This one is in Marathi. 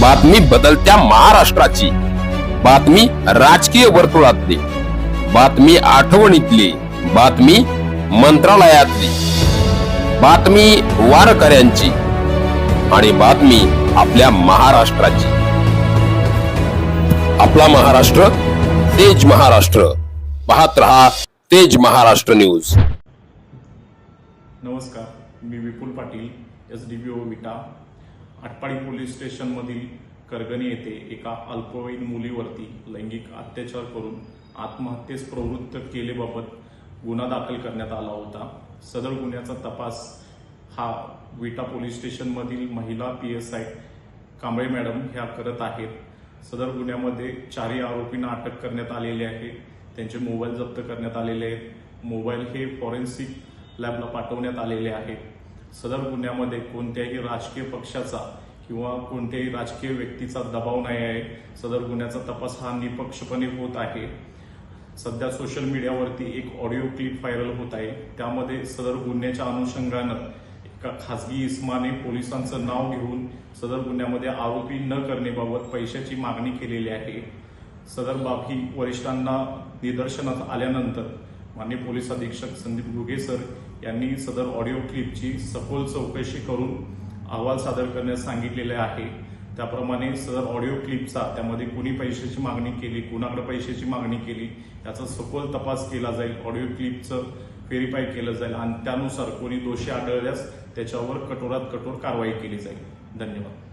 बातमी बदलत्या महाराष्ट्राची. बातमी राजकीय वर्तुळातली. बातमी आठवणीतली. बातमी मंत्रालयातली. बातमी वारकऱ्यांची. आणि बातमी आपल्या महाराष्ट्राची. आपला महाराष्ट्र तेज महाराष्ट्र. पाहत रहा तेज महाराष्ट्र न्यूज. नमस्कार मी Vipul Patil S D B O Vita. Atpadi police स्टेशनमधील Kargani येथे एका अल्पवयीन मुलीवरती लैंगिक अत्याचार करून आत्महत्येस प्रवृत्त केलेबाबत गुन्हा दाखल करण्यात आला होता. सदर गुन्ह्याचा तपास हा विटा पोलीस स्टेशनमधील महिला P S I Kamble madam ह्या करत आहेत. सदर गुन्ह्यामध्ये चारही आरोपींना अटक करण्यात आलेली आहे. त्यांचे मोबाईल जप्त करण्यात आलेले आहेत. मोबाईल हे फॉरेन्सिक लॅबला पाठवण्यात आलेले आहेत. सदर गुन्ह्यामध्ये कोणत्याही राजकीय पक्षाचा किंवा कोणत्याही राजकीय व्यक्तीचा दबाव नाही आहे. सदर गुन्ह्याचा तपास हा निपक्षपणे होत आहे. सध्या सोशल मीडियावरती एक ऑडिओ क्लिप व्हायरल होत आहे. त्यामध्ये सदर गुन्ह्याच्या अनुषंगानं एका खासगी इस्माने पोलिसांचं नाव घेऊन सदर गुन्ह्यामध्ये आरोपी न करण्याबाबत पैशाची मागणी केलेली आहे. सदर बाब ही वरिष्ठांना निदर्शनात आल्यानंतर माननीय पोलीस अधीक्षक संदीप घुगे सर यांनी सदर ऑडिओ क्लिपची सखोल चौकशी करून अहवाल सादर करण्यास सांगितलेले आहे. त्याप्रमाणे सदर ऑडिओ क्लिपचा त्यामध्ये कुणी पैशाची मागणी केली कुणाकडे पैशाची मागणी केली याचा सखोल तपास केला जाईल ऑडिओ क्लिपचं व्हेरीफाय केलं जाईल आणि त्यानुसार कोणी दोषी आढळल्यास त्याच्यावर कठोरात कठोर कारवाई केली जाईल. धन्यवाद.